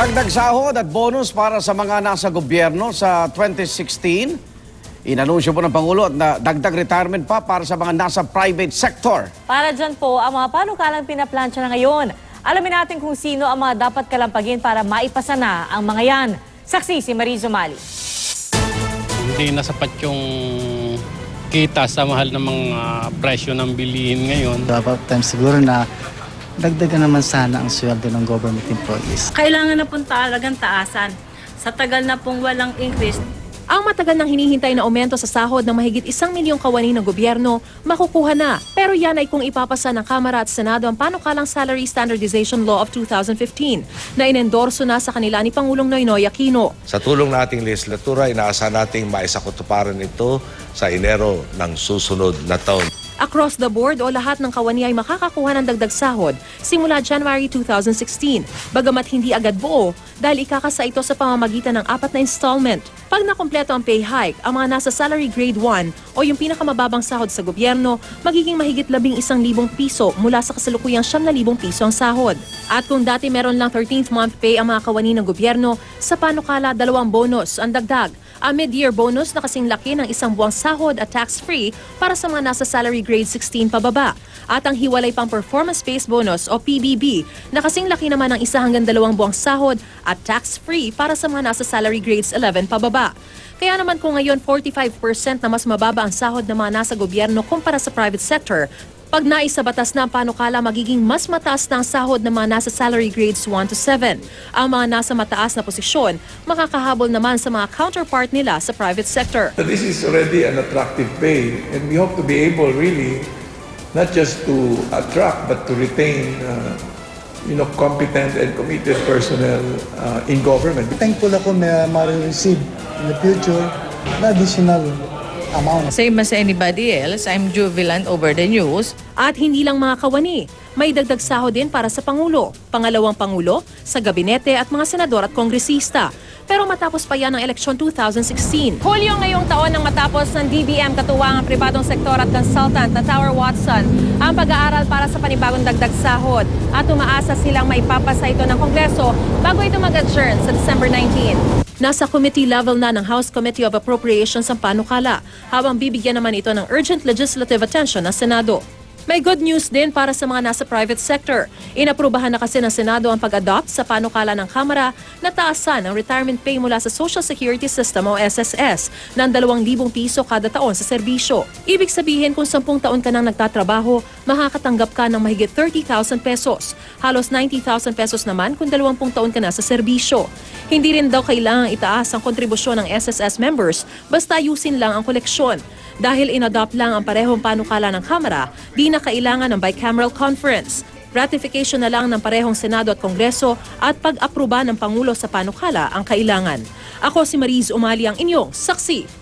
Dagdag sahod at bonus para sa mga nasa gobyerno sa 2016. Inanunsyo po ng Pangulo at na dagdag retirement pa para sa mga nasa private sector. Para dyan po ang mga panukalang pinaplansya na ngayon. Alamin natin kung sino ang mga dapat kalampagin para maipasa na ang mga yan. Saksi si Marizo Mali. Hindi na sapat yung kita sa mahal ng mga presyo ng bilihin ngayon. About time siguro na dagdagan naman sana ang sweldo ng government employees. kailangan na pong talagang taasan. Sa tagal na pong walang increase, Ang matagal nang hinihintay na aumento sa sahod ng mahigit isang milyong kawani ng gobyerno, makukuha na. Pero yan ay kung ipapasa ng Kamara at Senado ang panukalang Salary Standardization Law of 2015 na inendorso na sa kanila ni Pangulong Noynoy Aquino. Sa tulong ng ating legislatura, inaasahan nating maisakutuparan ito sa Enero ng susunod na taon. Across the board o lahat ng kawani ay makakakuha ng dagdag sahod simula January 2016. Bagamat hindi agad buo dahil ikakasa ito sa pamamagitan ng apat na installment. Pag nakompleto ang pay hike, ang mga nasa salary grade 1 o yung pinakamababang sahod sa gobyerno, magiging mahigit labing isang libong piso mula sa kasalukuyang siyam na libong piso ang sahod. At kung dati meron lang 13th month pay ang mga kawani ng gobyerno, sa panukala dalawang bonus ang dagdag. Ang mid-year bonus na kasing laki ng isang buwang sahod at tax-free para sa mga nasa salary grade 16 pababa. At ang hiwalay pang performance-based bonus o PBB na kasing laki naman ng isa hanggang dalawang buwang sahod at tax-free para sa mga nasa salary grades 11 pababa. Kaya naman kung ngayon 45% na mas mababa ang sahod ng mga nasa gobyerno kumpara sa private sector, pag naisa batas na ang panukala, magiging mas mataas na ang sahod ng mga nasa salary grades 1 to 7. Ang mga nasa mataas na posisyon, makakahabol naman sa mga counterpart nila sa private sector. This is already an attractive pay, and we hope to be able really not just to attract but to retain, uh, you know, competent and committed personnel uh, in government. Thankful ako may ma-receive in the future na additional amount. Same as anybody else, I'm jubilant over the news. At hindi lang mga kawani, may dagdag sahod din para sa Pangulo, pangalawang Pangulo, sa gabinete at mga senador at kongresista. Pero matapos pa yan ang eleksyon 2016. Hulyo ngayong taon nang matapos ng DBM katuwang ang pribadong sektor at consultant na Tower Watson ang pag-aaral para sa panibagong dagdag sahod at umaasa silang maipapasa ito ng Kongreso bago ito mag-adjourn sa December 19. Nasa committee level na ng House Committee of Appropriations ang panukala, habang bibigyan naman ito ng urgent legislative attention ng Senado. May good news din para sa mga nasa private sector. Inaprubahan na kasi ng Senado ang pag-adopt sa panukala ng Kamara na taasan ang retirement pay mula sa Social Security System o SSS ng 2,000 piso kada taon sa serbisyo. Ibig sabihin kung 10 taon ka nang nagtatrabaho, makakatanggap ka ng mahigit 30,000 pesos. Halos 90,000 pesos naman kung 20 taon ka na sa serbisyo. Hindi rin daw kailangang itaas ang kontribusyon ng SSS members basta ayusin lang ang koleksyon. Dahil inadopt lang ang parehong panukala ng Kamara, di na kailangan ng bicameral conference. Ratification na lang ng parehong Senado at Kongreso at pag-aproba ng Pangulo sa panukala ang kailangan. Ako si Mariz Umali ang inyong saksi